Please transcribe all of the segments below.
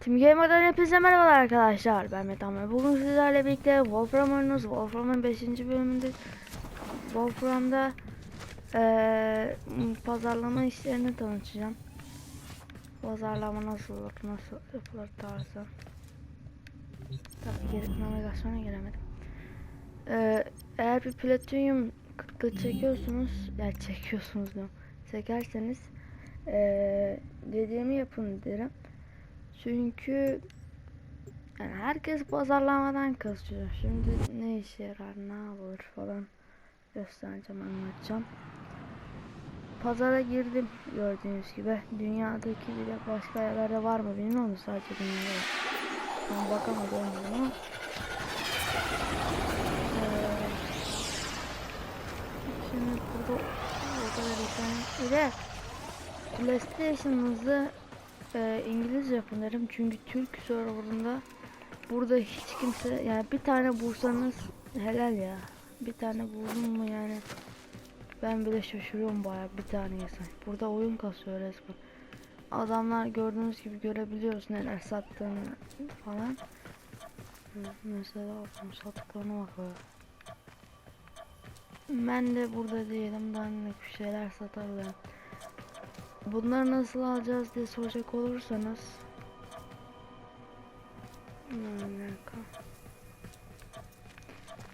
Team Gamer'dan hepinize merhabalar arkadaşlar. Ben Metan ve bugün sizlerle birlikte Wolfram oynuyoruz. Wolfram'ın 5. bölümünde Wolfram'da eee, pazarlama işlerini tanıtacağım. Pazarlama nasıl olur, nasıl yapılır tarzı. Tabii geri, navigasyona giremedim. Eee, eğer bir platinyum kıtlığı çekiyorsunuz, yani çekiyorsunuz diyorum. Çekerseniz eee, dediğimi yapın derim. Çünkü yani herkes pazarlamadan kasıyor. Şimdi ne işe yarar, ne yapılır falan göstereceğim, anlatacağım. Pazara girdim gördüğünüz gibi. Dünyadaki bir de başka yerlerde var mı bilmiyorum sadece dünyada. Ben bakamadım ama. Ee, şimdi burada o kadar internet. De PlayStation'ınızı e, İngilizce yapın derim çünkü Türk serverında burada hiç kimse yani bir tane bulsanız helal ya. Bir tane buldum mu yani? Ben bile şaşırıyorum baya bir tane insan. Burada oyun kasıyor resmen. Adamlar gördüğünüz gibi görebiliyoruz neler sattığını falan. Mesela sattıklarına bakıyor ben de burada değilim dandik bir şeyler satabilirim Bunları nasıl alacağız diye soracak olursanız alaka?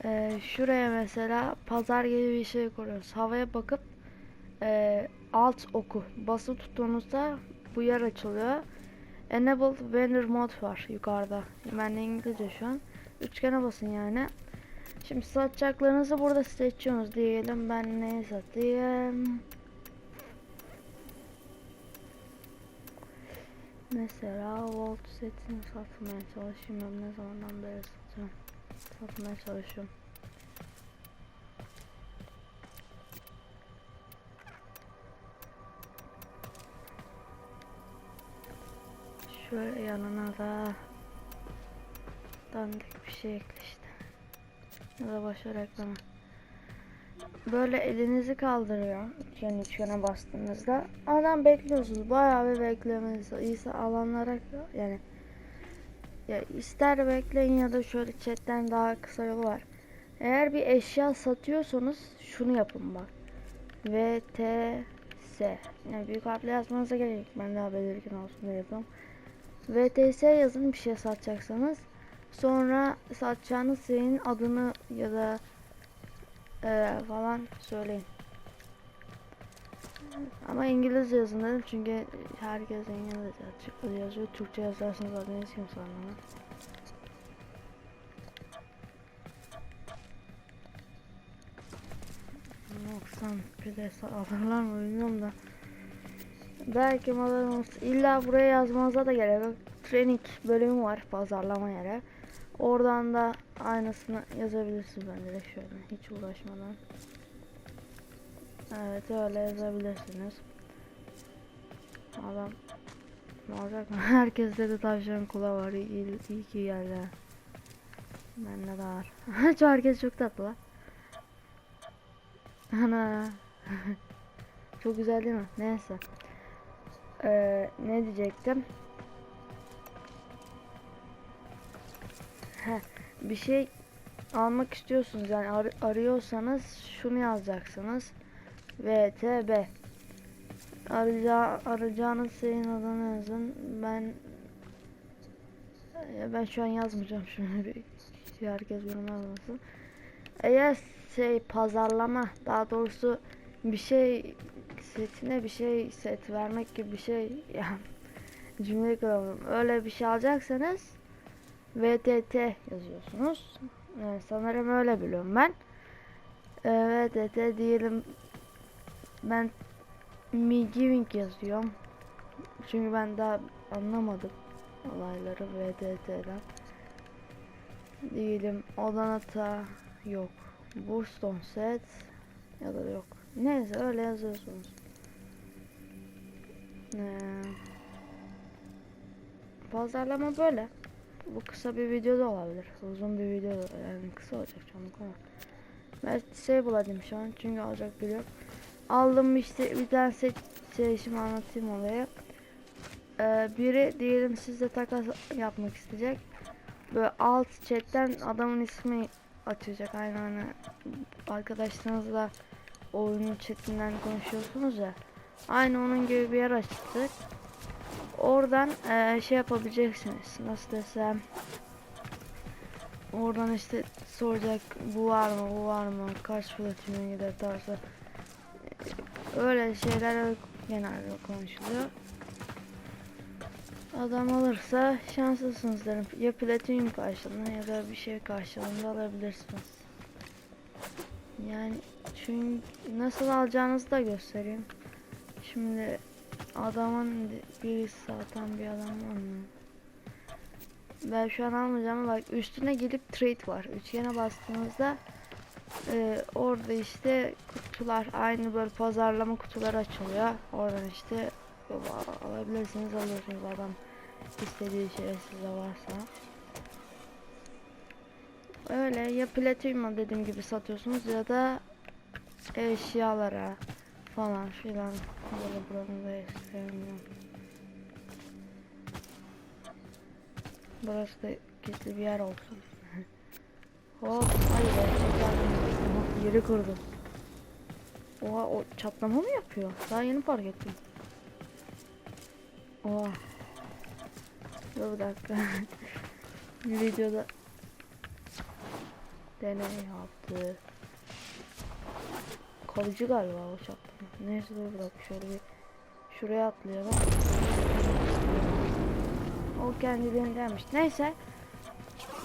Ee, şuraya mesela pazar gibi bir şey koyuyoruz. Havaya bakıp e, alt oku basılı tuttuğunuzda bu yer açılıyor. Enable Vendor Mode var yukarıda. Ben de İngilizce şu an. Üçgene basın yani. Şimdi satacaklarınızı burada seçiyorsunuz diyelim. Ben neyi satayım? Mesela Volt setini satmaya çalışıyorum. Ne zamandan beri satıyorum. Satmaya çalışıyorum. Şöyle yanına da dandik bir şey ekle işte. Ya da başa reklamı. Böyle elinizi kaldırıyor. Üçgen üçgene bastığınızda. Adam bekliyorsunuz. Bayağı bir beklemeniz. İyisi alanlara yani ya ister bekleyin ya da şöyle chatten daha kısa yolu var. Eğer bir eşya satıyorsanız şunu yapın bak. VTS yani büyük harfle yazmanıza gerek yok. Ben daha belirgin olsun diye yapıyorum. VTS yazın bir şey satacaksanız. Sonra satacağınız şeyin adını ya da ee, falan söyleyin. Ama İngilizce yazın dedim çünkü herkes İngilizce yazıyor. Türkçe yazarsanız hiç kimse anlamaz. Yoksan de alırlar mı bilmiyorum da. Belki alırız. İlla buraya yazmanıza da gerek yok. Training bölümü var pazarlama yere. Oradan da aynısını yazabilirsiniz bence de şöyle hiç uğraşmadan. Evet öyle yazabilirsiniz. Adam ne olacak mı? Herkeste de tavşan kulağı var. İyi, iyi ki geldi. Bende de var. Şu herkes çok tatlı. Ana. çok güzel değil mi? Neyse. Ee, ne diyecektim? Bir şey almak istiyorsunuz yani ar- arıyorsanız şunu yazacaksınız. VTB Araca arayacağınız şeyin adını yazın. Ben ben şu an yazmayacağım şunu bir herkes yorum yazmasın. Eğer şey pazarlama daha doğrusu bir şey setine bir şey set vermek gibi bir şey ya cümle kuramadım. Öyle bir şey alacaksanız VTT yazıyorsunuz. Ee, sanırım öyle biliyorum ben. Ee, VTT diyelim ben Me Giving yazıyorum. Çünkü ben daha anlamadım olayları VTT'den. Diyelim Odanata yok. Burston set ya da yok. Neyse öyle yazıyorsunuz. Ee, pazarlama böyle. Bu kısa bir video da olabilir. Uzun bir video yani kısa olacak çoğunlukla ama. Ben şey bulayım şu an çünkü alacak biri yok. Aldım işte bir tane set şey şimdi anlatayım olayı. e, biri diyelim sizle takas yapmak isteyecek. Böyle alt chatten adamın ismi açacak. Aynı hani arkadaşlarınızla oyunun chatinden konuşuyorsunuz ya. Aynı onun gibi bir yer açacak. Oradan e, şey yapabileceksiniz. Nasıl desem. Oradan işte soracak bu var mı bu var mı kaç platine gider tarzı. E, Öyle şeyler genelde konuşuluyor. Adam alırsa şanslısınız derim. Ya platinum karşılığında ya da bir şey karşılığında alabilirsiniz. Yani çünkü nasıl alacağınızı da göstereyim. Şimdi adamın bir satan bir adam var mı? Ben şu an almayacağım bak üstüne gidip trade var. Üçgene bastığınızda e, orada işte kutular aynı böyle pazarlama kutuları açılıyor. Oradan işte alabilirsiniz alıyorsunuz adam istediği şey size varsa. Öyle ya platinum dediğim gibi satıyorsunuz ya da eşyalara falan filan böyle buranın da istemiyorum. Burası da gizli bir yer olsun. Hop hayır çatlama yeri kırdım. Oha o çatlama mı yapıyor? Daha yeni fark ettim. Oha. Dur bir dakika. videoda deney yaptı. Kalıcı galiba o çatlama. Neyse dur dakika şöyle bir şuraya atlayalım. O kendilerindenmiş. Neyse.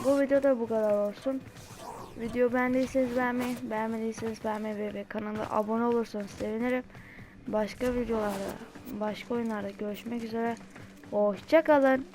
Bu videoda bu kadar olsun. Video beğendiyseniz beğenmeyi, beğenmediyseniz beğenmeyi ve kanala abone olursanız sevinirim. Başka videolarda, başka oyunlarda görüşmek üzere. Hoşçakalın.